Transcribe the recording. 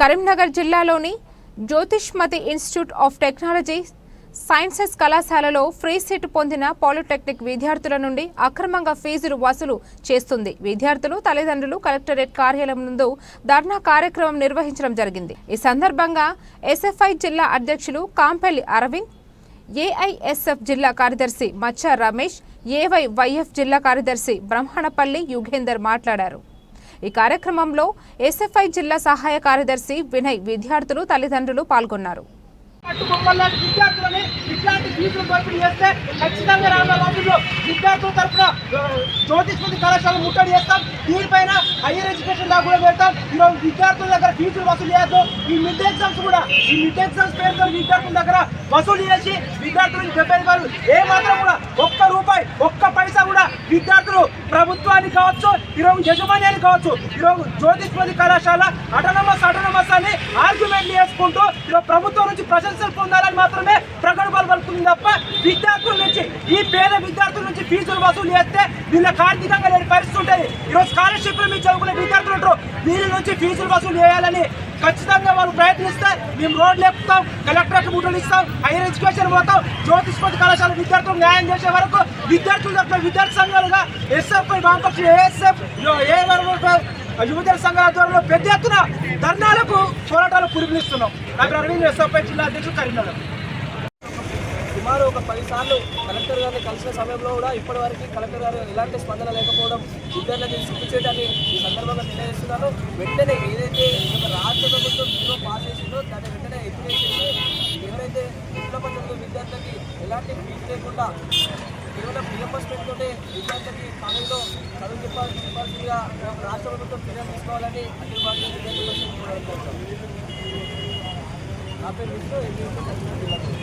కరీంనగర్ జిల్లాలోని Jyothishmathi institute of technology sciences కళాశాలలో free seat పొందిన పాలిటెక్నిక్ విద్యార్థుల నుండి అక్రమంగా ఫీజులు వసూలు చేస్తుంది. విద్యార్థులు తల్లిదండ్రులు కలెక్టరేట్ కార్యాలయం ముందు ధర్నా కార్యక్రమం నిర్వహించడం జరిగింది. ఈ సందర్భంగా ఎస్ఎఫ్ఐ జిల్లా అధ్యక్షులు కాంపల్లి అరవింద్ ఏఐఎస్ఎఫ్ జిల్లా కార్యదర్శి మచ్చ రమేష్ ఏవైవైఎఫ్ జిల్లా కార్యదర్శి బ్రహ్మణపల్లి యుగేందర్ మాట్లాడారు. ఈ కార్యక్రమంలో ఎస్ఎఫ్ఐ జిల్లా సహాయ కార్యదర్శి వినయ్ విద్యార్థులు తల్లిదండ్రులు పాల్గొన్నారు. పట్టుకోవాల విద్యార్థులని ఇట్లాంటి ఫీజులు పంపిణీ చేస్తే ఖచ్చితంగా రానున్న రోజుల్లో విద్యార్థుల తరఫున జ్యోతిష్మతి కళాశాల ముట్టడి చేస్తాం. దీనిపైన హైయర్ ఎడ్యుకేషన్ లా కూడా పెడతాం. ఈరోజు విద్యార్థుల దగ్గర ఫీజులు వసూలు చేయొద్దు. ఈ మిడ్ ఎగ్జామ్స్ కూడా ఈ మిడ్ ఎగ్జామ్స్ పేరుతో విద్యార్థుల దగ్గర వసూలు చేసి విద్యార్థులకు డెబ్బై వాళ్ళు. ఏ మాత్రం కూడా ఒక్క రూపాయి విద్యార్థులు ప్రభుత్వానికి కావచ్చు ఈరోజు యజమాన్యానికి కావచ్చు ఈరోజు జ్యోతిష్మతి కళాశాల అటనమస్ అటనమస్ అని ఆర్గ్యుమెంట్ చేసుకుంటూ ఈరోజు ప్రభుత్వం నుంచి ప్రశంసలు పొందాలని మాత్రమే ప్రగడబలు పలుకుతుంది తప్ప విద్యార్థుల నుంచి ఈ పేద విద్యార్థుల నుంచి ఫీజులు వసూలు చేస్తే వీళ్ళకి ఆర్థికంగా లేని పరిస్థితి ఉంటుంది. ఈరోజు స్కాలర్షిప్లు మీరు చదువుకునే విద్యార్థులు ఉంటారు. వీళ్ళ నుంచి ఫీజులు వసూలు చేయాలని ఖచ్చితంగా వాళ్ళు ప్రయత్నిస్తే మేము రోడ్లు ఎక్కుతాం కలెక్టరేట్ ముట్టలు ఇస్తాం హైయర్ ఎడ్యుకేషన్ పోతాం జ్యోతిష్పతి కళాశాల విద్యార్థులకు న్యాయం చేసే వరకు విద్యార్థుల తరఫున విద్యార్థి సంఘాలుగా ఎస్ఎఫ్ఐ వామపక్ష ఏఎస్ఎఫ్ ఏ యువజన సంఘాల ఆధ్వర్యంలో పెద్ద ఎత్తున ధర్నాలకు పోరాటాలు పిలుపునిస్తున్నాం డాక్టర్ అరవింద్ ఎస్ఎఫ్ఐ జిల్లా అధ్యక్షుడు కరీంనగర్. సుమారు ఒక పదిసార్లు కలెక్టర్ గారిని కలిసిన సమయంలో కూడా ఇప్పటి వరకు కలెక్టర్ గారు ఎలాంటి స్పందన లేకపోవడం విద్యార్థులకు చేయడాన్ని ఈ సందర్భంగా నిర్ణయిస్తున్నాను వెంటనే ఏదైతే రాష్ట్ర ప్రభుత్వం జీవో పాస్ చేసిందో దాన్ని వెంటనే ఎప్పుడు ఎవరైతే ఇంట్లో పద్ధతిలో విద్యార్థులకి ఎలాంటి ఫీజు లేకుండా కేవలం రియంబర్స్మెంట్ పెట్టుకుంటే విద్యార్థులకి కాలేజీలో చదువు చెప్పాలి చెప్పాల్సిందిగా రాష్ట్ర ప్రభుత్వం చర్యలు తీసుకోవాలని అఖిల భారతీయ విద్యార్థి పరిషత్ నా పేరు విష్ణు ఎన్డీఏ జిల్లా